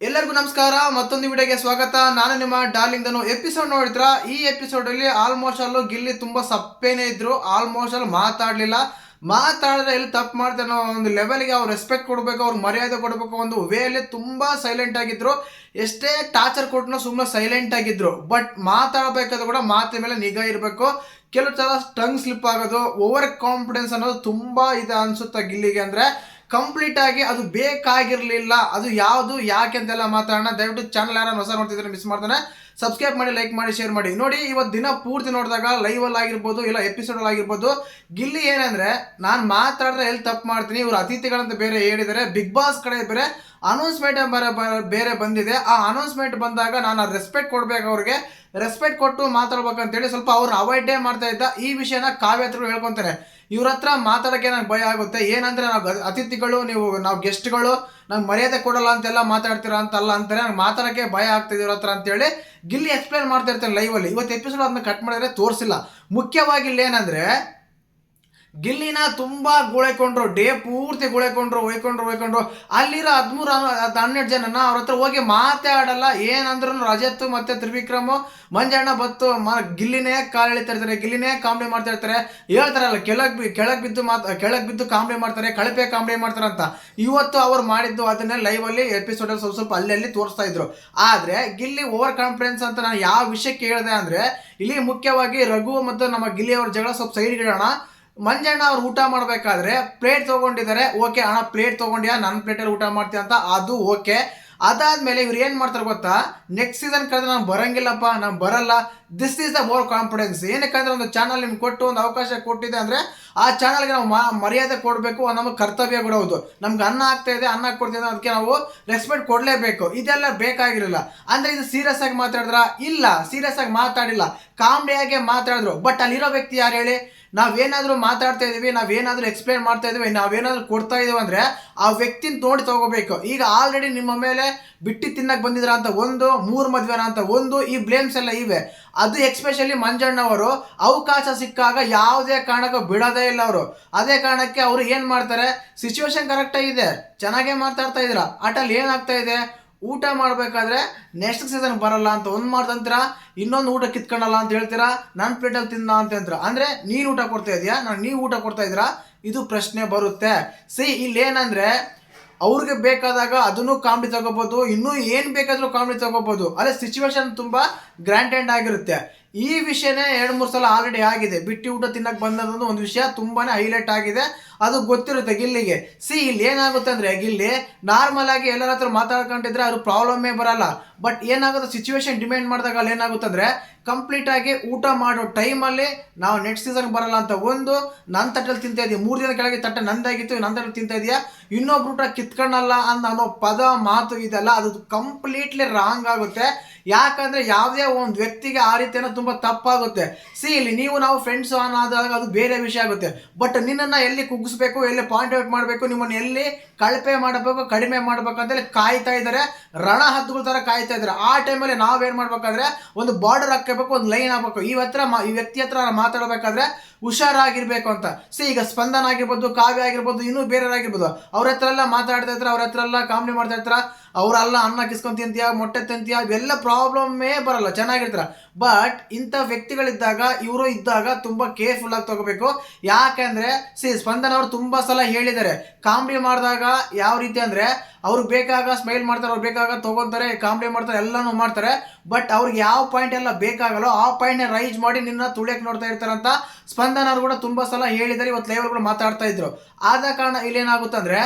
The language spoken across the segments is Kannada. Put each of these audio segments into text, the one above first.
ಎಲ್ಲರಿಗೂ ನಮಸ್ಕಾರ, ಮತ್ತೊಂದು ವಿಡಿಯೋಗೆ ಸ್ವಾಗತ. ನಾನು ನಿಮ್ಮ ಡಾರ್ಲಿಂಗ್ ದನು ಎಪಿಸೋಡ್ ನೋಡಿದ್ರ, ಈ ಎಪಿಸೋಡ್ ಅಲ್ಲಿ ಆಲ್ಮೋಸ್ಟ್ ಅಲ್ಲೂ ಗಿಲ್ಲಿ ತುಂಬಾ ಸಪ್ಪೇನೆ ಇದ್ರು. ಆಲ್ಮೋಸ್ಟ್ ಅಲ್ಲಿ ಮಾತಾಡ್ಲಿಲ್ಲ. ಮಾತಾಡಿದ್ರೆ ಎಲ್ಲಿ ತಪ್ಪು ಮಾಡ್ತಾರೆ ಅನ್ನೋ ಒಂದು ಲೆವೆಲ್ಗೆ ಅವ್ರು ರೆಸ್ಪೆಕ್ಟ್ ಕೊಡಬೇಕು, ಅವ್ರು ಮರ್ಯಾದೆ ಕೊಡಬೇಕು ಒಂದು ವೇಲಿ ತುಂಬಾ ಸೈಲೆಂಟ್ ಆಗಿದ್ರು. ಎಷ್ಟೇ ಟಾರ್ಚರ್ ಕೊಟ್ಟನು ಸುಮ್ಮನೆ ಸೈಲೆಂಟ್ ಆಗಿದ್ರು. ಬಟ್ ಮಾತಾಡಬೇಕಾದ್ರೆ ಕೂಡ ಮಾತಿನ ಮೇಲೆ ನಿಗಾ ಇರಬೇಕು. ಕೆಲವು ಸಲ ಟಂಗ್ ಸ್ಲಿಪ್ ಆಗೋದು ಓವರ್ ಕಾನ್ಫಿಡೆನ್ಸ್ ಅನ್ನೋದು ತುಂಬಾ ಇದೆ ಅನಿಸುತ್ತೆ ಗಿಲ್ಲಿಗೆ ಅಂದ್ರೆ. ಕಂಪ್ಲೀಟ್ ಆಗಿ ಅದು ಬೇಕಾಗಿರಲಿಲ್ಲ. ಅದು ಯಾವುದು, ಯಾಕೆ ಅಂತೆಲ್ಲ ಮಾತಾಡೋಣ. ದಯವಿಟ್ಟು ಚಾನಲ್ ಯಾರು ಹೊಸ ನೋಡ್ತಿದ್ರೆ ಮಿಸ್ ಮಾಡ್ತಾನೆ. ಸಬ್ಸ್ಕ್ರೈಬ್ ಮಾಡಿ ಲೈಕ್ ಮಾಡಿ ಶೇರ್ ಮಾಡಿ. ನೋಡಿ ಇವತ್ತು ದಿನ ಪೂರ್ತಿ ನೋಡಿದಾಗ ಲೈವ್ ಅಲ್ಲಿ ಆಗಿರ್ಬೋದು, ಇಲ್ಲ ಎಪಿಸೋಡ್ ಅಲ್ಲಿ ಆಗಿರ್ಬೋದು, ಗಿಲ್ಲಿ ಏನಂದ್ರೆ ನಾನು ಮಾತಾಡಿದ್ರೆ ಎಲ್ಲಿ ತಪ್ಪು ಮಾಡ್ತೀನಿ, ಇವರು ಅತಿಥಿಗಳಂತ ಬೇರೆ ಹೇಳಿದರೆ ಬಿಗ್ ಬಾಸ್ ಕಡೆ ಬೇರೆ ಅನೌನ್ಸ್ಮೆಂಟ್ ಬೇರೆ ಬೇರೆ ಬಂದಿದೆ. ಆ ಅನೌನ್ಸ್ಮೆಂಟ್ ಬಂದಾಗ ನಾನು ರೆಸ್ಪೆಕ್ಟ್ ಕೊಡ್ಬೇಕು ಅವ್ರಿಗೆ. ರೆಸ್ಪೆಕ್ಟ್ ಕೊಟ್ಟು ಮಾತಾಡ್ಬೇಕಂತೇಳಿ ಸ್ವಲ್ಪ ಅವ್ರನ್ನ ಅವಾಯ್ಡೇ ಮಾಡ್ತಾ ಇದ್ದ. ಈ ವಿಷಯನ ಕಾವ್ಯತ್ರಗಳು ಹೇಳ್ಕೊತಾರೆ. ಇವ್ರ ಹತ್ರ ಮಾತಾಡೋಕ್ಕೆ ನಂಗೆ ಭಯ ಆಗುತ್ತೆ. ಏನಂದ್ರೆ ನಾವು ಅತಿಥಿಗಳು, ನೀವು, ನಾವು ಗೆಸ್ಟ್ಗಳು ನಂಗೆ ಮರ್ಯಾದೆ ಕೊಡಲ್ಲ ಅಂತೆಲ್ಲ ಮಾತಾಡ್ತೀರಾ ಅಂತಲ್ಲ ಅಂತಾರೆ. ನಂಗೆ ಮಾತಾಡೋಕ್ಕೆ ಭಯ ಆಗ್ತಿದೆ ಇವ್ರ ಹತ್ರ ಅಂತೇಳಿ ಗಿಲ್ಲಿ ಎಕ್ಸ್ಪ್ಲೇನ್ ಮಾಡ್ತಾ ಇರ್ತಾನೆ ಲೈವಲ್ಲಿ ಇವತ್ತು ಎಪಿಸೋಡ್ ಅದನ್ನ ಕಟ್ ಮಾಡಿದ್ರೆ ತೋರಿಸಿಲ್ಲ. ಮುಖ್ಯವಾಗಿ ಇಲ್ಲಿ ಏನಂದ್ರೆ ಗಿಲ್ಲಿನ ತುಂಬಾ ಗುಳೆಕೊಂಡ್ರು, ಡೇ ಪೂರ್ತಿ ಗುಳೆಕೊಂಡ್ರು ಒಯ್ಕೊಂಡ್ರು ಒಯ್ಕೊಂಡ್ರು ಅಲ್ಲಿರೋ ಹದಿಮೂರು ಹನ್ನೆರಡು ಜನನ ಅವ್ರ ಹತ್ರ ಹೋಗಿ ಮಾತಾಡಲ್ಲ ಏನಂದ್ರು ರಜತ್ ಮತ್ತೆ ತ್ರಿವಿಕ್ರಮ್, ಮಂಜಣ್ಣ ಬತ್ತು ಮ, ಗಿಲ್ಲಿನೇ ಕಾಲು ಎಳಿತಾ ಇರ್ತಾರೆ ಗಿಲ್ಲಿನೇ ಕಾಮಿಡಿ ಮಾಡ್ತಾ ಇರ್ತಾರೆ ಹೇಳ್ತಾರಲ್ಲ, ಕೆಳಗ್ ಬಿ, ಕೆಳಗ್ ಬಿದ್ದು ಮಾತ್, ಕೆಳಗ್ ಬಿದ್ದು ಕಾಮಿಡಿ ಮಾಡ್ತಾರೆ, ಕಳಪೆ ಕಾಮಿಡಿ ಮಾಡ್ತಾರೆ ಅಂತ. ಇವತ್ತು ಅವ್ರು ಮಾಡಿದ್ದು ಅದನ್ನೇ ಲೈವ್ ಅಲ್ಲಿ ಎಪಿಸೋಡ್ ಅಲ್ಲಿ ಸ್ವಲ್ಪ ಸ್ವಲ್ಪ ಅಲ್ಲಲ್ಲಿ ಅಲ್ಲಿ ತೋರಿಸ್ತಾ ಇದ್ರು. ಆದ್ರೆ, ಗಿಲ್ಲಿ ಓವರ್ ಕಾನ್ಫಿಡೆನ್ಸ್ ಅಂತ ನಾನು ಯಾವ ವಿಷಯಕ್ಕೆ ಹೇಳಿದೆ ಅಂದ್ರೆ, ಇಲ್ಲಿ ಮುಖ್ಯವಾಗಿ ರಘು ಮತ್ತು ನಮ್ಮ ಗಿಲ್ಲಿ ಅವ್ರ ಜಗಳ ಸ್ವಲ್ಪ ಸೈಡ್ ಇಡೋಣ. ಮಂಜಣ್ಣ ಅವ್ರು ಊಟ ಮಾಡಬೇಕಾದ್ರೆ ಪ್ಲೇಟ್ ತೊಗೊಂಡಿದ್ದಾರೆ ಓಕೆ ಅಣ್ಣ ಪ್ಲೇಟ್ ತೊಗೊಂಡ್ಯಾ? ನನ್ನ ಪ್ಲೇಟಲ್ಲಿ ಊಟ ಮಾಡ್ತೀಯ ಅಂತ? ಅದು ಓಕೆ ಅದಾದ್ಮೇಲೆ ಇವ್ರು ಏನು ಮಾಡ್ತಾರೆ ಗೊತ್ತಾ? ನೆಕ್ಸ್ಟ್ ಸೀಸನ್ ಕರೆದ್ರೆ ನಾನು ಬರಂಗಿಲ್ಲಪ್ಪ, ನಾನು ಬರಲ್ಲ. This is the more confidence ಏನಕ್ಕಂದ್ರೆ ಒಂದು ಚಾನಲ್ ನಿಮ್ಗೆ ಕೊಟ್ಟು ಒಂದು ಅವಕಾಶ ಕೊಟ್ಟಿದೆ ಅಂದರೆ ಆ ಚಾನಲ್ಗೆ ನಾವು ಮರ್ಯಾದೆ ಕೊಡಬೇಕು ನಮ್ಮ ಕರ್ತವ್ಯ ಕೂಡ ಹೌದು. ನಮ್ಗೆ ಅನ್ನ ಆಗ್ತಾ ಇದೆ, ಅನ್ನ ಕೊಡ್ತಿದ್ದೆ ಅದಕ್ಕೆ ನಾವು ರೆಸ್ಪೆಕ್ಟ್ ಕೊಡಲೇಬೇಕು. ಇದೆಲ್ಲ ಬೇಕಾಗಿರಲಿಲ್ಲ. ಅಂದರೆ ಇದು ಸೀರಿಯಸ್ ಆಗಿ ಮಾತಾಡಿದ್ರ? ಇಲ್ಲ ಸೀರಿಯಸ್ ಆಗಿ ಮಾತಾಡಿಲ್ಲ. ಕಾಮಿಡಿಯಾಗೆ ಮಾತಾಡಿದ್ರು. ಬಟ್ ಅಲ್ಲಿರೋ ವ್ಯಕ್ತಿ ಯಾರು ಹೇಳಿ? ನಾವೇನಾದರೂ ಮಾತಾಡ್ತಾ ಇದ್ದೀವಿ ನಾವೇನಾದರೂ ಎಕ್ಸ್ಪ್ಲೇನ್ ಮಾಡ್ತಾ ಇದ್ದೀವಿ ನಾವೇನಾದರೂ ಕೊಡ್ತಾ ಇದ್ದೀವಿ ಅಂದರೆ ಆ ವ್ಯಕ್ತಿನ ನೋಡಿ ತಗೋಬೇಕು. ಈಗ ಆಲ್ರೆಡಿ ನಿಮ್ಮ ಮೇಲೆ ಬಿಟ್ಟು ತಿನ್ನಕ್ಕೆ ಬಂದಿದ್ರ ಅಂತ ಒಂದು, ಮೂರು ಮದುವೆನ ಅಂತ ಒಂದು, ಈ ಬ್ಲೇಮ್ಸ್ ಎಲ್ಲ ಇವೆ. ಅದು ಎಕ್ಸ್ಪೆಷಲಿ ಮಂಜಣ್ಣವರು ಅವಕಾಶ ಸಿಕ್ಕಾಗ ಯಾವುದೇ ಕಾರಣಕ್ಕೂ ಬಿಡೋದೇ ಇಲ್ಲ ಅವರು. ಅದೇ ಕಾರಣಕ್ಕೆ ಅವರು ಏನು ಮಾಡ್ತಾರೆ? ಸಿಚುವೇಶನ್ ಕರೆಕ್ಟಾಗಿದೆ ಚೆನ್ನಾಗೇ ಮಾತಾಡ್ತಾ ಇದ್ದೀರಾ. ಆಟಲ್ಲಿ ಏನಾಗ್ತಾ ಇದೆ? ಊಟ ಮಾಡಬೇಕಾದ್ರೆ ನೆಕ್ಸ್ಟ್ ಸೀಸನ್ ಬರಲ್ಲ ಅಂತ ಒಂದು ಮಾಡ್ತಂತೀರ ಇನ್ನೊಂದು ಊಟ ಕಿತ್ಕೊಳ್ಳಲ್ಲ ಅಂತ ಹೇಳ್ತೀರಾ? ನನ್ನ ಪ್ಲೇಟಲ್ಲಿ ತಿನ್ನ ಅಂತ ಅಂತೀರ? ಅಂದರೆ ನೀನು ಊಟ ಕೊಡ್ತಾ ಇದೆಯಾ? ನಾನು ನೀವು ಊಟ ಕೊಡ್ತಾ ಇದ್ದೀರಾ ಇದು ಪ್ರಶ್ನೆ ಬರುತ್ತೆ. ಸಿ ಇಲ್ಲಿ ಏನಂದರೆ ಅವ್ರಿಗೆ ಬೇಕಾದಾಗ ಅದನ್ನು ಕಾಮಿಡಿ ತಗೋಬೋದು, ಇನ್ನೂ ಏನು ಬೇಕಾದರೂ ಕಾಮಿಡಿ ತಗೋಬೋದು. ಅದೇ ಸಿಚುವೇಶನ್ ತುಂಬ ಗ್ರ್ಯಾಂಟೆಡ್ ಆಗಿರುತ್ತೆ. ಈ ವಿಷಯನೇ ಎರಡು ಮೂರು ಸಲ ಆಲ್ರೆಡಿ ಆಗಿದೆ. ಬಿಟ್ಟಿ ಊಟ ತಿನ್ನಕ್ಕೆ ಬಂದದ್ದು ಒಂದು ವಿಷಯ ತುಂಬಾನೇ ಹೈಲೈಟ್ ಆಗಿದೆ. ಅದು ಗೊತ್ತಿರುತ್ತೆ ಗಿಲ್ಲಿಗೆ. ಸಿ ಇಲ್ಲಿ ಏನಾಗುತ್ತೆ ಅಂದರೆ ಗಿಲ್ಲಿ ನಾರ್ಮಲ್ ಆಗಿ ಎಲ್ಲರ ಹತ್ರ ಮಾತಾಡ್ಕೊಂಡಿದ್ರೆ ಅದು ಪ್ರಾಬ್ಲಮ್ಮೇ ಬರಲ್ಲ. ಬಟ್ ಏನಾಗುತ್ತೆ ಸಿಚುವೇಶನ್ ಡಿಮ್ಯಾಂಡ್ ಮಾಡಿದಾಗ ಅಲ್ಲಿ ಏನಾಗುತ್ತೆ ಅಂದರೆ ಕಂಪ್ಲೀಟ್ ಆಗಿ ಊಟ ಮಾಡೋ ಟೈಮಲ್ಲಿ ನಾವು ನೆಕ್ಸ್ಟ್ ಸೀಸನ್ ಬರಲ್ಲ ಅಂತ ಒಂದು ನನ್ನ ತಟ್ಟಲ್ಲಿ ತಿಂತಾ ಇದೀಯ. ಮೂರು ದಿನ ಕೆಳಗೆ ತಟ್ಟೆ ನಂದಾಗಿತ್ತು ನನ್ನ ತಟ್ಟಲ್ಲಿ ತಿಂತಾ ಇದೆಯಾ. ಇನ್ನೊಬ್ರು ಊಟ ಕಿತ್ಕೊಳ್ಳಲ್ಲ ಅಂತ ಅನ್ನೋ ಪದ ಮಾತು ಇದೆಲ್ಲ, ಅದು ಕಂಪ್ಲೀಟ್ಲಿ ರಾಂಗ್ ಆಗುತ್ತೆ. ಯಾಕಂದ್ರೆ ಯಾವುದೇ ಒಂದು ವ್ಯಕ್ತಿಗೆ ಆ ರೀತಿಯನ್ನು ತುಂಬ ತಪ್ಪಾಗುತ್ತೆ. ಸಿ ಇಲ್ಲಿ ನೀವು ನಾವು ಫ್ರೆಂಡ್ಸ್ ಆನ್ ಆದಾಗ ಅದು ಬೇರೆ ವಿಷಯ ಆಗುತ್ತೆ. ಬಟ್ ನಿನ್ನನ್ನು ಎಲ್ಲಿ ಕುಗ್ಗಿಸ್ಬೇಕು, ಎಲ್ಲಿ ಪಾಯಿಂಟ್ ಔಟ್ ಮಾಡಬೇಕು, ನಿಮ್ಮನ್ನು ಎಲ್ಲಿ ಕಳಪೆ ಮಾಡಬೇಕು, ಕಡಿಮೆ ಮಾಡಬೇಕು ಅಂತೇಳಿ ಕಾಯ್ತಾ ಇದ್ದಾರೆ. ರಣ ಹದ್ದುಗಳ ಥರ ಕಾಯ್ತಾ ಇದ್ದಾರೆ. ಆ ಟೈಮಲ್ಲಿ ನಾವೇನು ಮಾಡ್ಬೇಕಾದ್ರೆ ಒಂದು ಬಾರ್ಡರ್ ಹಾಕಬೇಕು, ಒಂದು ಲೈನ್ ಹಾಕಬೇಕು. ಈ ಹತ್ರ ಈ ವ್ಯಕ್ತಿ ಹತ್ರ ಮಾತಾಡಬೇಕಾದ್ರೆ ಹುಷಾರಾಗಿರ್ಬೇಕು ಅಂತ. ಸಿ, ಈಗ ಸ್ಪಂದನ ಆಗಿರ್ಬೋದು, ಕಾವ್ಯ ಆಗಿರ್ಬೋದು, ಇನ್ನೂ ಬೇರೆಯವರಾಗಿರ್ಬೋದು. ಅವ್ರ ಹತ್ರ ಎಲ್ಲ ಮಾತಾಡ್ತಾ ಇರ್ತಾರೆ ಅವ್ರ ಹತ್ರ ಎಲ್ಲ ಕಾಮಿಡಿ ಮಾಡ್ತಾ ಇರ್ತಾರ ಅವರೆಲ್ಲ ಅನ್ನ ಕಿಸ್ಕೊಂಡ್ ತಿಂತೀಯ ಮೊಟ್ಟೆ ತಿಂತೀಯ, ಇವೆಲ್ಲ ಪ್ರಾಬ್ಲಮ್ಮೇ ಬರಲ್ಲ. ಚೆನ್ನಾಗಿರ್ತಾರ. ಬಟ್ ಇಂಥ ವ್ಯಕ್ತಿಗಳಿದ್ದಾಗ, ಇವರು ಇದ್ದಾಗ ತುಂಬ ಕೇರ್ಫುಲ್ ಆಗಿ ತಗೋಬೇಕು. ಯಾಕೆಂದ್ರೆ, ಸಿ, ಸ್ಪಂದನ ಅವರು ತುಂಬಾ ಸಲ ಹೇಳಿದ್ದಾರೆ. ಕಾಮಿಡಿ ಮಾಡಿದಾಗ ಯಾವ ರೀತಿ ಅಂದ್ರೆ ಅವ್ರಿಗೆ ಬೇಕಾಗ ಸ್ಮೈಲ್ ಮಾಡ್ತಾರೆ, ಅವ್ರು ಬೇಕಾಗ ತಗೊಂತಾರೆ ಕಾಮಿಡಿ ಮಾಡ್ತಾರೆ, ಎಲ್ಲಾನು ಮಾಡ್ತಾರೆ. ಬಟ್ ಅವ್ರಿಗೆ ಯಾವ ಪಾಯಿಂಟ್ ಎಲ್ಲ ಬೇಕಾಗಲ್ಲೋ, ಆ ಪಾಯಿಂಟ್ನ ರೈಸ್ ಮಾಡಿ ನಿನ್ನ ತುಳಿಯಕ್ಕೆ ನೋಡ್ತಾ ಇರ್ತಾರಂತ ಸ್ಪಂದನ ಅವರು ಕೂಡ ತುಂಬಾ ಸಲ ಹೇಳಿದ್ದಾರೆ, ಇವತ್ತು ಲೈವ್ ಕೂಡ ಮಾತಾಡ್ತಾ ಇದ್ರು. ಆದ ಕಾರಣ ಇಲ್ಲಿ ಏನಾಗುತ್ತೆ ಅಂದ್ರೆ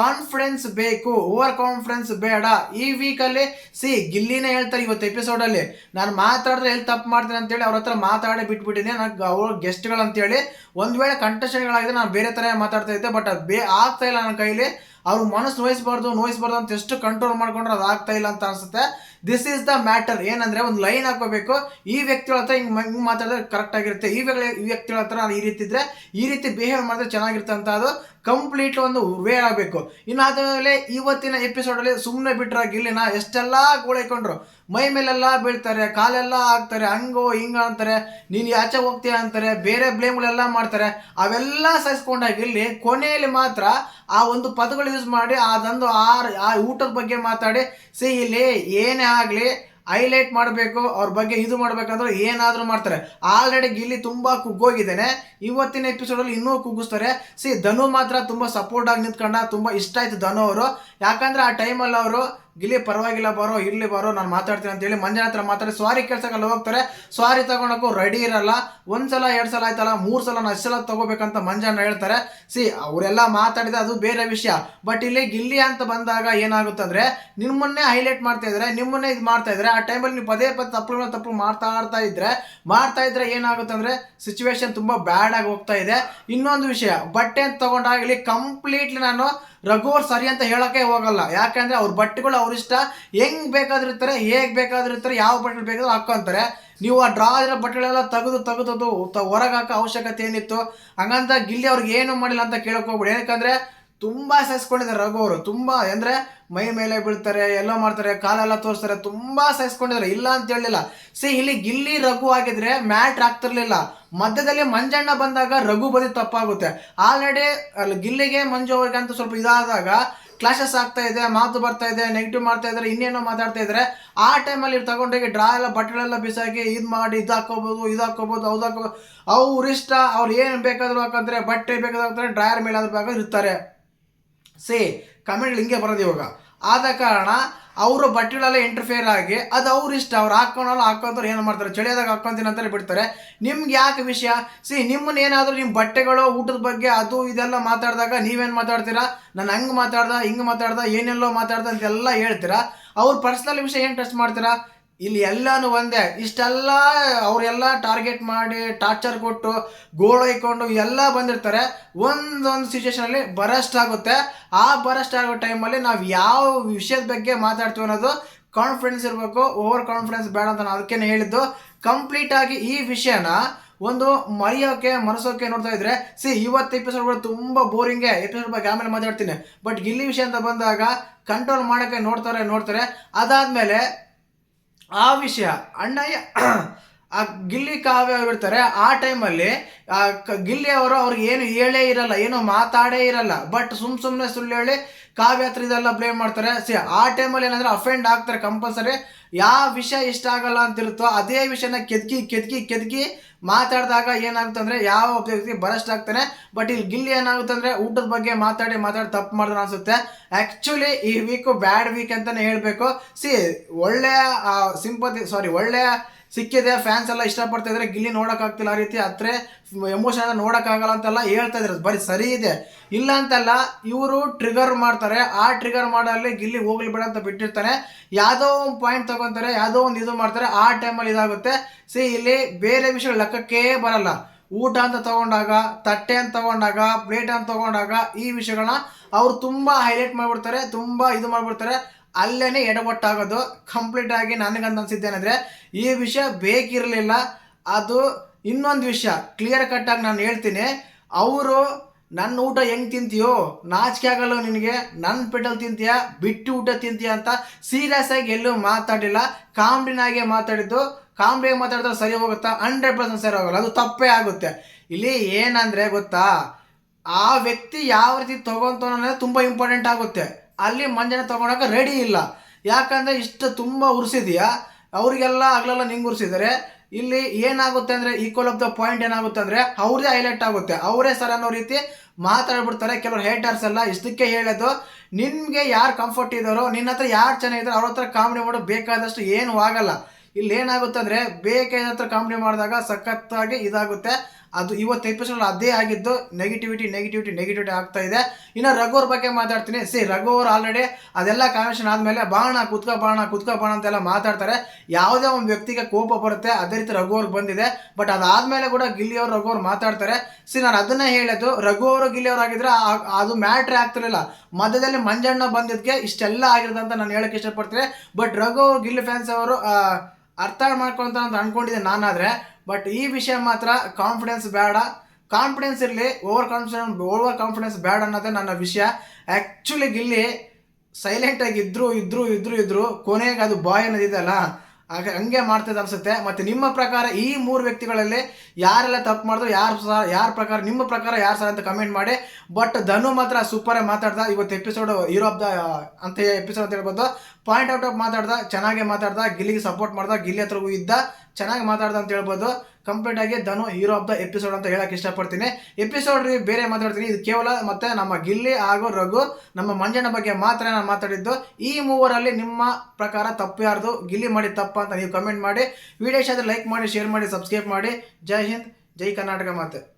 ಕಾನ್ಫಿಡೆನ್ಸ್ ಬೇಕು ಓವರ್ ಕಾನ್ಫಿಡೆನ್ಸ್ ಬೇಡ. ಈ ವೀಕಲ್ಲಿ ಸಿ, ಗಿಲ್ಲಿನೇ ಹೇಳ್ತಾರೆ ಇವತ್ತು ಎಪಿಸೋಡಲ್ಲಿ ನಾನು ಮಾತಾಡಿದ್ರೆ ಎಲ್ಲಿ ತಪ್ಪು ಮಾಡ್ತೀನಿ ಅಂತೇಳಿ ಅವ್ರ ಹತ್ರ ಮಾತಾಡೇ ಬಿಟ್ಬಿಟ್ಟಿದ್ದೀನಿ. ನಾನು ಅವ್ರ ಗೆಸ್ಟ್ಗಳಂತೇಳಿ ಒಂದು ವೇಳೆ ಕಂಟೆಸ್ಟೆಂಟ್ಗಳಾಗಿದೆ ನಾನು ಬೇರೆ ಥರ ಮಾತಾಡ್ತಾ ಇದ್ದೆ ಬಟ್ ಅದು ಬೇ ಆಗ್ತಾ ನನ್ನ ಕೈಲಿ. ಅವ್ರ ಮನಸ್ಸು ನೋಯಿಸ್ಬಾರ್ದು ನೋಯಿಸ್ಬಾರ್ದು ಅಂತ ಎಷ್ಟು ಕಂಟ್ರೋಲ್ ಮಾಡ್ಕೊಂಡ್ರೆ ಅದು ಆಗ್ತಾ ಇಲ್ಲ ಅಂತ ಅನ್ಸುತ್ತೆ. ದಿಸ್ ಈಸ್ ದ ಮ್ಯಾಟರ್ ಏನಂದ್ರೆ ಒಂದು ಲೈನ್ ಹಾಕೋಬೇಕು ಈ ವ್ಯಕ್ತಿಗಳ ಹತ್ರ ಹಿಂಗೆ ಹಿಂಗೆ ಮಾತಾಡಿದ್ರೆ ಕರೆಕ್ಟ್ ಆಗಿರುತ್ತೆ. ಈ ಈ ವ್ಯಕ್ತಿಗಳ ಹತ್ರ ನಾನು ಈ ರೀತಿ ಇದ್ರೆ, ಈ ರೀತಿ ಬಿಹೇವ್ ಮಾಡಿದ್ರೆ ಚೆನ್ನಾಗಿರುತ್ತೆ ಅದು ಕಂಪ್ಲೀಟ್ ಒಂದು ವೇ ಆಗಬೇಕು. ಇನ್ನು ಆದ್ಮೇಲೆ ಇವತ್ತಿನ ಎಪಿಸೋಡಲ್ಲಿ ಸುಮ್ಮನೆ ಬಿಟ್ಟರಾಗಿ ಇಲ್ಲಿ ನಾ ಎಷ್ಟೆಲ್ಲ ಗೋಳೈಕೊಂಡ್ರು ಮೈ ಮೇಲೆಲ್ಲ ಬೀಳ್ತಾರೆ, ಕಾಲೆಲ್ಲ ಹಾಕ್ತಾರೆ, ಹಂಗೋ ಹಿಂಗ ಅಂತಾರೆ, ನೀನು ಆಚೆ ಹೋಗ್ತೀಯ ಅಂತಾರೆ, ಬೇರೆ ಬ್ಲೇಮ್ಗಳೆಲ್ಲ ಮಾಡ್ತಾರೆ, ಅವೆಲ್ಲ ಸಹಿಸ್ಕೊಂಡಾಗ ಇಲ್ಲಿ ಕೊನೆಯಲ್ಲಿ ಮಾತ್ರ ಆ ಒಂದು ಪದಗಳು ಯೂಸ್ ಮಾಡಿ ಅದೊಂದು ಆ ಆ ಊಟದ ಬಗ್ಗೆ ಮಾತಾಡಿ, ಸಿ ಇಲ್ಲಿ ಏನೇ ಆಗಲಿ ಹೈಲೈಟ್ ಮಾಡಬೇಕು, ಅವ್ರ ಬಗ್ಗೆ ಇದು ಮಾಡಬೇಕಂದ್ರೆ ಏನಾದರೂ ಮಾಡ್ತಾರೆ. ಆಲ್ರೆಡಿ ಗಿಲ್ಲಿ ತುಂಬ ಕುಗ್ಗೋಗಿದ್ದೇನೆ, ಇವತ್ತಿನ ಎಪಿಸೋಡಲ್ಲಿ ಇನ್ನೂ ಕುಗ್ಗಿಸ್ತಾರೆ. ಸಿ ಧನು ಮಾತ್ರ ತುಂಬ ಸಪೋರ್ಟಾಗಿ ನಿಂತ್ಕೊಂಡ, ತುಂಬ ಇಷ್ಟ ಆಯಿತು ಧನು ಅವರು. ಯಾಕಂದರೆ ಆ ಟೈಮಲ್ಲಿ ಅವರು ಗಿಲ್ಲಿ ಪರವಾಗಿಲ್ಲ ಬಾರೋ ಇಲ್ಲಿ ಬಾರೋ, ನಾನು ಮಾತಾಡ್ತೀನಿ ಅಂತೇಳಿ ಮಂಜಾನ ಹತ್ರ ಮಾತಾಡಿ ಸ್ವಾರಿ ಕೆಲ್ಸಕ್ಕೆಲ್ಲ ಹೋಗ್ತಾರೆ. ಸ್ವಾರಿ ತಗೊಳಕ್ಕೂ ರೆಡಿ ಇರಲ್ಲ. ಒಂದ್ಸಲ ಎರಡು ಸಲ ಆಯ್ತಲ್ಲ ಮೂರು ಸಲ ಅಷ್ಟು ಸಲ ತಗೋಬೇಕಂತ ಮಂಜಾನ ಹೇಳ್ತಾರೆ. ಸಿ ಅವರೆಲ್ಲ ಮಾತಾಡಿದ ಅದು ಬೇರೆ ವಿಷಯ. ಬಟ್ ಇಲ್ಲಿ ಗಿಲ್ಲಿ ಅಂತ ಬಂದಾಗ ಏನಾಗುತ್ತಂದ್ರೆ, ನಿಮ್ಮನ್ನೇ ಹೈಲೈಟ್ ಮಾಡ್ತಾ ಇದ್ರೆ, ನಿಮ್ಮನ್ನೇ ಇದು ಮಾಡ್ತಾ ಇದ್ರೆ, ಆ ಟೈಮಲ್ಲಿ ನೀವು ಪದೇ ಪದೇ ತಪ್ಪುಗಳನ್ನ ತಪ್ಪು ಮಾಡ್ತಾ ಇದ್ರೆ ಮಾಡ್ತಾ ಇದ್ರೆ ಏನಾಗುತ್ತಂದ್ರೆ ಸಿಚುವೇಶನ್ ತುಂಬಾ ಬ್ಯಾಡ್ ಆಗಿ ಹೋಗ್ತಾ ಇದೆ. ಇನ್ನೊಂದು ವಿಷಯ, ಬಟ್ಟೆ ಅಂತ ತಗೊಂಡಾಗ ಇಲ್ಲಿ ಕಂಪ್ಲೀಟ್ಲಿ ನಾನು ರಘು ಅವ್ರು ಸರಿ ಅಂತ ಹೇಳೋಕ್ಕೆ ಹೋಗಲ್ಲ. ಯಾಕೆಂದರೆ ಅವ್ರ ಬಟ್ಟೆಗಳು ಅವ್ರ ಇಷ್ಟ. ಹೆಂಗ್ ಬೇಕಾದ್ರೂ ಹೇಗೆ ಹೇಗ್ ಬೇಕಾದ್ರೂ ಇರ್ತಾರೆ, ಯಾವ ಬಟ್ಟೆ ಬೇಕಾದ್ರೂ ಹಾಕೊಂತಾರೆ ನೀವು ಆ ಡ್ರಾ ಇರೋ ಬಟ್ಟೆಗಳೆಲ್ಲ ತೆಗೆದು ತೆಗೆದು ಹೊರಗೆ ಹಾಕೋ ಅವಶ್ಯಕತೆ ಏನಿತ್ತು? ಹಂಗಂತ ಗಿಲ್ಲಿ ಅವ್ರಿಗೆ ಏನು ಮಾಡಿಲ್ಲ ಅಂತ ಕೇಳೋಕೆ ಹೋಗ್ಬಿಡಿ. ಯಾಕಂದ್ರೆ ತುಂಬಾ ಸಹಿಸ್ಕೊಂಡಿದ್ದಾರೆ ರಘು ಅವರು. ತುಂಬಾ, ಅಂದ್ರೆ ಮೈ ಮೇಲೆ ಬೀಳ್ತಾರೆ, ಎಲ್ಲೋ ಮಾಡ್ತಾರೆ, ಕಾಲೆಲ್ಲ ತೋರಿಸ್ತಾರೆ, ತುಂಬಾ ಸಹಿಸ್ಕೊಂಡಿದ್ದಾರೆ. ಇಲ್ಲ ಅಂತ ಹೇಳಲಿಲ್ಲ. ಸಿ ಇಲ್ಲಿ ಗಿಲ್ಲಿ ರಘು ಆಗಿದ್ರೆ ಮ್ಯಾಟ್ ಆಗ್ತಿರ್ಲಿಲ್ಲ. ಮಧ್ಯದಲ್ಲಿ ಮಂಜಣ್ಣ ಬಂದಾಗ ರಘು ಬದಿ ತಪ್ಪಾಗುತ್ತೆ. ಆಲ್ರೆಡಿ ಅಲ್ಲಿ ಗಿಲ್ಲಿಗೆ, ಮಂಜು ಅವ್ರಿಗೆ ಅಂತ ಸ್ವಲ್ಪ ಇದಾದಾಗ ಕ್ಲಾಶಸ್ ಆಗ್ತಾ ಇದೆ, ಮಾತು ಬರ್ತಾ ಇದೆ ನೆಗೆಟಿವ್ ಮಾಡ್ತಾ ಇದ್ದಾರೆ, ಇನ್ನೇನೋ ಮಾತಾಡ್ತಾ ಇದ್ದಾರೆ. ಆ ಟೈಮಲ್ಲಿ ತಗೊಂಡೋಗಿ ಡ್ರಾ ಎಲ್ಲ ಬಟ್ಟೆಗಳೆಲ್ಲ ಬಿಸಾಕಿ, ಇದು ಮಾಡಿ, ಇದು ಹಾಕೋಬೋದು ಇದು ಹಾಕೋಬೋದು ಅವ್ದು ಹಾಕೋಬೋದು ಅವ್ರ ಏನು ಬೇಕಾದರೂ ಹಾಕಂದ್ರೆ ಬಟ್ಟೆ ಬೇಕಾದ್ರೆ ಡ್ರಾಯರ್ ಮೇಲೆ ಆದ್ರೂ ಬೇಕಾದ್ರೆ ಇರ್ತಾರೆ. ಸಿ ಕಮೆಂಟ್ ಹಿಂಗೆ ಬರೋದು ಇವಾಗ. ಆದ ಕಾರಣ ಅವರು ಬಟ್ಟೆಗಳೆಲ್ಲ ಇಂಟರ್ಫೇರ್ ಆಗಿ ಅದು ಅವ್ರ ಇಷ್ಟ, ಅವ್ರು ಹಾಕೊಂಡಲ್ಲ ಹಾಕೊಂತಾರೆ ಏನು ಮಾಡ್ತಾರೆ, ಚಳಿಯಾದಾಗ ಹಾಕೊಂತೀನಿ ಅಂತಲೇ ಬಿಡ್ತಾರೆ. ನಿಮ್ಗೆ ಯಾಕೆ ವಿಷಯ? ಸಿ ಏನಾದರೂ ನಿಮ್ಮ ಬಟ್ಟೆಗಳು, ಊಟದ ಬಗ್ಗೆ ಅದು ಇದೆಲ್ಲ ಮಾತಾಡಿದಾಗ ನೀವೇನು ಮಾತಾಡ್ತೀರಾ? ನಾನು ಹಂಗೆ ಮಾತಾಡ್ದ, ಹಿಂಗೆ ಮಾತಾಡ್ದ, ಏನೆಲ್ಲೋ ಮಾತಾಡ್ದೆ ಅಂತೆಲ್ಲ ಹೇಳ್ತೀರಾ? ಅವ್ರ ಪರ್ಸ್ನಲ್ ವಿಷಯ ಏನು ಟೆಸ್ಟ್ ಮಾಡ್ತೀರಾ? ಇಲ್ಲಿ ಎಲ್ಲಾನು ಒಂದೇ. ಇಷ್ಟೆಲ್ಲ ಅವರೆಲ್ಲ ಟಾರ್ಗೆಟ್ ಮಾಡಿ ಟಾರ್ಚರ್ ಕೊಟ್ಟು ಗೋಳೈಕೊಂಡು ಎಲ್ಲ ಬಂದಿರ್ತಾರೆ. ಒಂದೊಂದು ಸಿಚುವೇಶನಲ್ಲಿ ಬರಸ್ಟ್ ಆಗುತ್ತೆ. ಆ ಬರಸ್ಟ್ ಆಗೋ ಟೈಮಲ್ಲಿ ನಾವು ಯಾವ ವಿಷಯದ ಬಗ್ಗೆ ಮಾತಾಡ್ತೀವಿ ಅನ್ನೋದು ಕಾನ್ಫಿಡೆನ್ಸ್ ಇರಬೇಕು ಓವರ್ ಕಾನ್ಫಿಡೆನ್ಸ್ ಬೇಡ ಅಂತ ನಾನು ಅದಕ್ಕೇನೆ ಹೇಳಿದ್ದು. ಕಂಪ್ಲೀಟ್ ಆಗಿ ಈ ವಿಷಯನ ಒಂದು ಮರೆಯೋಕೆ ಮನಸೋಕೆ ನೋಡ್ತಾ ಇದ್ರೆ, ಸಿ ಇವತ್ತು ಎಪಿಸೋಡ್ಗಳು ತುಂಬ ಬೋರಿಂಗೆ ಎಪಿಸೋಡ್ ಬಗ್ಗೆ ಆಮೇಲೆ ಮಾತಾಡ್ತೀನಿ. ಬಟ್ ಇಲ್ಲಿ ವಿಷಯ ಅಂತ ಬಂದಾಗ ಕಂಟ್ರೋಲ್ ಮಾಡೋಕ್ಕೆ ನೋಡ್ತಾರೆ ನೋಡ್ತಾರೆ. ಅದಾದಮೇಲೆ ಆ ವಿಷಯ, ಅಣ್ಣಯ್ಯ, ಆ ಗಿಲ್ಲಿ ಕಾವ್ಯ ಇರ್ತಾರೆ, ಆ ಟೈಮಲ್ಲಿ ಆ ಗಿಲ್ಲಿ ಅವರು ಅವ್ರಿಗೆ ಏನು ಹೇಳೇ ಇರಲ್ಲ, ಏನು ಮಾತಾಡೇ ಇರಲ್ಲ ಬಟ್ ಸುಮ್ ಸುಮ್ಮನೆ ಸುಳ್ಳು ಹೇಳಿ ಕಾವ್ಯ ಹತ್ರ ಇದೆಲ್ಲ ಬ್ಲೇಮ್ ಮಾಡ್ತಾರೆ. ಸಿ ಆ ಟೈಮಲ್ಲಿ ಏನಂದ್ರೆ ಅಫೆಂಡ್ ಆಗ್ತಾರೆ ಕಂಪಲ್ಸರಿ ಯಾವ ವಿಷಯ ಇಷ್ಟ ಆಗಲ್ಲ ಅಂತಿರುತ್ತೋ ಅದೇ ವಿಷಯನ ಕೆದ್ಕಿ ಕೆದ್ಕಿ ಕೆದ್ಕಿ ಮಾತಾಡಿದಾಗ ಏನಾಗುತ್ತೆ ಅಂದ್ರೆ ಯಾವ ಒಬ್ಬ ವ್ಯಕ್ತಿ ಬರಸ್ಟ್ ಆಗ್ತಾನೆ ಬಟ್ ಇಲ್ಲಿ ಗಿಲ್ಲಿ ಏನಾಗುತ್ತೆ ಅಂದ್ರೆ ಊಟದ ಬಗ್ಗೆ ಮಾತಾಡಿ ಮಾತಾಡಿ ತಪ್ಪು ಮಾಡಿದ್ರೆ ಅನ್ಸುತ್ತೆ. ಆ್ಯಕ್ಚುಲಿ ಈ ವೀಕು ಬ್ಯಾಡ್ ವೀಕ್ ಅಂತಾನೆ ಹೇಳಬೇಕು. ಸಿ ಒಳ್ಳೆಯ ಸಿಂಪತಿ ಸಾರಿ ಒಳ್ಳೆಯ ಸಿಕ್ಕಿದೆ ಫ್ಯಾನ್ಸ್ ಎಲ್ಲ ಇಷ್ಟಪಡ್ತಾ ಇದ್ದಾರೆ ಗಿಲ್ಲಿ ನೋಡೋಕ್ಕಾಗ್ತಿಲ್ಲ ಆ ರೀತಿ ಹತ್ರ ಎಮೋಷನ್ ನೋಡೋಕ್ಕಾಗಲ್ಲ ಅಂತೆಲ್ಲ ಹೇಳ್ತಾ ಇದ್ದಾರೆ ಬರೀ ಸರಿ ಇದೆ. ಇಲ್ಲ ಅಂತಲ್ಲ, ಇವರು ಟ್ರಿಗರ್ ಮಾಡ್ತಾರೆ. ಆ ಟ್ರಿಗರ್ ಮಾಡಲ್ಲಿ ಗಿಲ್ಲಿ ಹೋಗ್ಲಿ ಬೇಡ ಅಂತ ಬಿಟ್ಟಿರ್ತಾನೆ. ಯಾವುದೋ ಒಂದು ಪಾಯಿಂಟ್ ತಗೊಂತಾರೆ, ಯಾವುದೋ ಒಂದು ಇದು ಮಾಡ್ತಾರೆ. ಆ ಟೈಮಲ್ಲಿ ಇದಾಗುತ್ತೆ. ಸಿ ಇಲ್ಲಿ ಬೇರೆ ವಿಷಯ ಲೆಕ್ಕಕ್ಕೆ ಬರಲ್ಲ. ಊಟ ಅಂತ ತಗೊಂಡಾಗ, ತಟ್ಟೆ ಅಂತ ತಗೊಂಡಾಗ, ಪ್ಲೇಟ್ ಅಂತ ತಗೊಂಡಾಗ ಈ ವಿಷಯಗಳನ್ನ ಅವ್ರು ತುಂಬ ಹೈಲೈಟ್ ಮಾಡಿಬಿಡ್ತಾರೆ, ತುಂಬ ಇದು ಮಾಡಿಬಿಡ್ತಾರೆ. ಅಲ್ಲೇ ಕಂಪ್ಲೀಟ್ ಆಗಿ ನನಗಂತ ಏನಂದ್ರೆ, ಈ ವಿಷಯ ಬೇಕಿರಲಿಲ್ಲ. ಅದು ಇನ್ನೊಂದು ವಿಷಯ ಕ್ಲಿಯರ್ ಕಟ್ಟಾಗಿ ನಾನು ಹೇಳ್ತೀನಿ. ಅವರು ನನ್ನ ಊಟ ಹೆಂಗೆ ತಿಂತೀಯೋ, ನಾಚಿಕೆ ಆಗಲ್ಲೋ ನಿನಗೆ ನನ್ನ ಪೆಟಲ್ ತಿಂತೀಯ, ಬಿಟ್ಟು ಊಟ ತಿಂತೀಯ ಅಂತ ಸೀರಿಯಸ್ ಆಗಿ ಎಲ್ಲೂ ಮಾತಾಡಿಲ್ಲ. ಕಾಮಿಡಿನಾಗೆ ಮಾತಾಡಿದ್ದು. ಕಾಮಿಡಿಯಾಗಿ ಮಾತಾಡಿದ್ರೆ ಸರಿ ಹೋಗುತ್ತಾ? ಹಂಡ್ರೆಡ್ ಪರ್ಸೆಂಟ್ ಸರಿ ಹೋಗಲ್ಲ. ಅದು ತಪ್ಪೇ ಆಗುತ್ತೆ. ಇಲ್ಲಿ ಏನಂದರೆ ಗೊತ್ತಾ? ಆ ವ್ಯಕ್ತಿ ಯಾವ ರೀತಿ ಅನ್ನೋದು ತುಂಬ ಇಂಪಾರ್ಟೆಂಟ್ ಆಗುತ್ತೆ. ಅಲ್ಲಿ ಮಂಜನ ತೊಗೊಳಕ್ಕೆ ರೆಡಿ ಇಲ್ಲ. ಯಾಕಂದರೆ ಇಷ್ಟು ತುಂಬ ಉರ್ಸಿದೆಯಾ? ಅವರಿಗೆಲ್ಲ ಆಗ್ಲೆಲ್ಲ ನಿಂಗೆ ಉರ್ಸಿದ್ದಾರೆ ಇಲ್ಲಿ ಏನಾಗುತ್ತೆ ಅಂದರೆ ಈಕ್ವಲ್ ಆಫ್ ದ ಪಾಯಿಂಟ್ ಏನಾಗುತ್ತೆ ಅಂದರೆ ಅವ್ರದೇ ಹೈಲೈಟ್ ಆಗುತ್ತೆ. ಅವರೇ ಸರ್ ಅನ್ನೋ ರೀತಿ ಮಾತಾಡ್ಬಿಡ್ತಾರೆ. ಕೆಲವರು ಹೇಟರ್ಸ್ ಎಲ್ಲ ಇಷ್ಟಕ್ಕೆ ಹೇಳೋದು. ನಿಮಗೆ ಯಾರು ಕಂಫರ್ಟ್ ಇದ್ದಾರೋ, ನಿನ್ನ ಹತ್ರ ಯಾರು ಚೆನ್ನಾಗಿದ್ದಾರೋ ಅವ್ರ ಹತ್ರ ಕಾಮಿಡಿ ಮಾಡೋದು ಬೇಕಾದಷ್ಟು ಏನೂ ಆಗಲ್ಲ. ಇಲ್ಲಿ ಏನಾಗುತ್ತೆ ಅಂದರೆ ಬೇಕೇನತ್ರ ಹತ್ರ ಮಾಡಿದಾಗ ಸಖತ್ತಾಗಿ ಇದಾಗುತ್ತೆ. ಅದು ಇವತ್ತು ಎಪಿಸೋಡ್ ಅದೇ ಆಗಿದ್ದು ನೆಗೆಟಿವಿಟಿ ನೆಗೆಟಿವಿಟಿ ನೆಗೆಟಿವಿಟಿ ಆಗ್ತಾ ಇದೆ. ಇನ್ನು ರಘುವ್ರ ಬಗ್ಗೆ ಮಾತಾಡ್ತೀನಿ. ಸಿ, ರಘು ಅವ್ರು ಆಲ್ರೆಡಿ ಅದೆಲ್ಲ ಕಾನ್ವೆನ್ಷನ್ ಆದಮೇಲೆ ಬಾಣ ಕುತ್ಕ ಬಾಣ ಕುತ್ಕ, ಬಾಣ ಅಂತೆಲ್ಲ ಮಾತಾಡ್ತಾರೆ. ಯಾವುದೇ ಒಂದು ವ್ಯಕ್ತಿಗೆ ಕೋಪ ಬರುತ್ತೆ, ಅದೇ ರೀತಿ ರಘು ಅವ್ರಿಗೆ ಬಂದಿದೆ. ಬಟ್ ಅದಾದಮೇಲೆ ಕೂಡ ಗಿಲ್ಲಿ ಅವರು, ರಘು ಅವ್ರು ಮಾತಾಡ್ತಾರೆ. ಸಿ, ನಾನು ಅದನ್ನೇ ಹೇಳೋದು. ರಘು ಅವರು, ಗಿಲ್ಲಿ ಅವ್ರು ಆಗಿದ್ರೆ ಆ- ಅದು ಮ್ಯಾಟ್ರೇ ಆಗ್ತಿರಲಿಲ್ಲ. ಮಧ್ಯದಲ್ಲಿ ಮಂಜಣ್ಣ ಬಂದಿದ್ದಕ್ಕೆ ಇಷ್ಟೆಲ್ಲ ಆಗಿರೋದಂತ ನಾನು ಹೇಳಕ್ಕೆ ಇಷ್ಟಪಡ್ತೀನಿ. ಬಟ್ ರಘು ಗಿಲ್ಲಿ ಫ್ಯಾನ್ಸ್ ಅವರು ಅರ್ಥ ಮಾಡ್ಕೊಂತ ಅಂತ ಅಂದ್ಕೊಂಡಿದ್ದೆ ನಾನಾದರೆ. ಬಟ್ ಈ ವಿಷಯ ಮಾತ್ರ ಕಾನ್ಫಿಡೆನ್ಸ್ ಬೇಡ. ಕಾನ್ಫಿಡೆನ್ಸ್ ಇರಲಿ ಓವರ್ ಕಾನ್ಫಿಡೆನ್ಸ್ ಓವರ್ ಕಾನ್ಫಿಡೆನ್ಸ್ ಬೇಡ ಅನ್ನೋದೇ ನನ್ನ ವಿಷಯ. ಆ್ಯಕ್ಚುಲಿ ಇಲ್ಲಿ ಸೈಲೆಂಟಾಗಿ ಇದ್ದರೂ ಇದ್ದರೂ ಇದ್ದರೂ ಇದ್ದರೂ ಕೊನೆಗೆ ಅದು ಬಾಯ್ ಅನ್ನೋದಿದೆಯಲ್ಲ ಆಗ ಹಂಗೆ ಮಾಡ್ತದೆ ಅನ್ಸುತ್ತೆ. ಮತ್ತೆ ನಿಮ್ಮ ಪ್ರಕಾರ ಈ ಮೂರು ವ್ಯಕ್ತಿಗಳಲ್ಲಿ ಯಾರೆಲ್ಲ ತಪ್ಪು ಮಾಡಿದ್ರು, ಯಾರು ಸಹ, ಯಾರ ಪ್ರಕಾರ, ನಿಮ್ಮ ಪ್ರಕಾರ ಯಾರು ಸರ್ ಅಂತ ಕಮೆಂಟ್ ಮಾಡಿ. ಬಟ್ ಧನು ಮಾತ್ರ ಸೂಪರೇ ಮಾತಾಡ್ದ. ಇವತ್ತು ಎಪಿಸೋಡ್ ಹೀರೋ ಆಫ್ ದ ಅಂತ ಎಪಿಸೋಡ್ ಅಂತ ಹೇಳ್ಬೋದು. ಪಾಯಿಂಟ್ ಔಟ್ ಆಫ್ ಮಾತಾಡ್ದ, ಚೆನ್ನಾಗೆ ಮಾತಾಡ್ದ, ಗಿಲ್ಲಿಗೆ ಸಪೋರ್ಟ್ ಮಾಡ್ದ, ಗಿಲ್ಲಿ ಹತ್ರಗೂ ಇದ್ದ, ಚೆನ್ನಾಗಿ ಮಾತಾಡ್ದ ಅಂತ ಹೇಳ್ಬೋದು. ಕಂಪ್ಲೀಟ್ ಆಗಿ Dhanu hero of the episode ಅಂತ ಹೇಳಕ್ ಇಷ್ಟಪಡ್ತೀನಿ. ಎಪಿಸೋಡ್ ರೀ ಬೇರೆ ಮಾತಾಡ್ತೀನಿ. ಇದು ಕೇವಲ ಮತ್ತೆ ನಮ್ಮ ಗಿಲ್ಲಿ ಹಾಗೂ ರಘು, ನಮ್ಮ ಮಂಜಣ್ಣ ಬಗ್ಗೆ ಮಾತ್ರ ನಾನು ಮಾತಾಡಿದ್ದು. ಈ ಮೂವರಲ್ಲಿ ನಿಮ್ಮ ಪ್ರಕಾರ ತಪ್ಪು ಯಾರ್ದು? ಗಿಲ್ಲಿ ಮಾಡಿ ತಪ್ಪ ಅಂತ ನೀವು ಕಮೆಂಟ್ ಮಾಡಿ. ವಿಡಿಯೋ ಇಷ್ಟ ಲೈಕ್ ಮಾಡಿ ಶೇರ್ ಮಾಡಿ ಸಬ್ಸ್ಕ್ರೈಬ್ ಮಾಡಿ. ಜೈ ಹಿಂದ್, ಜೈ ಕರ್ನಾಟಕ ಮಾತೆ.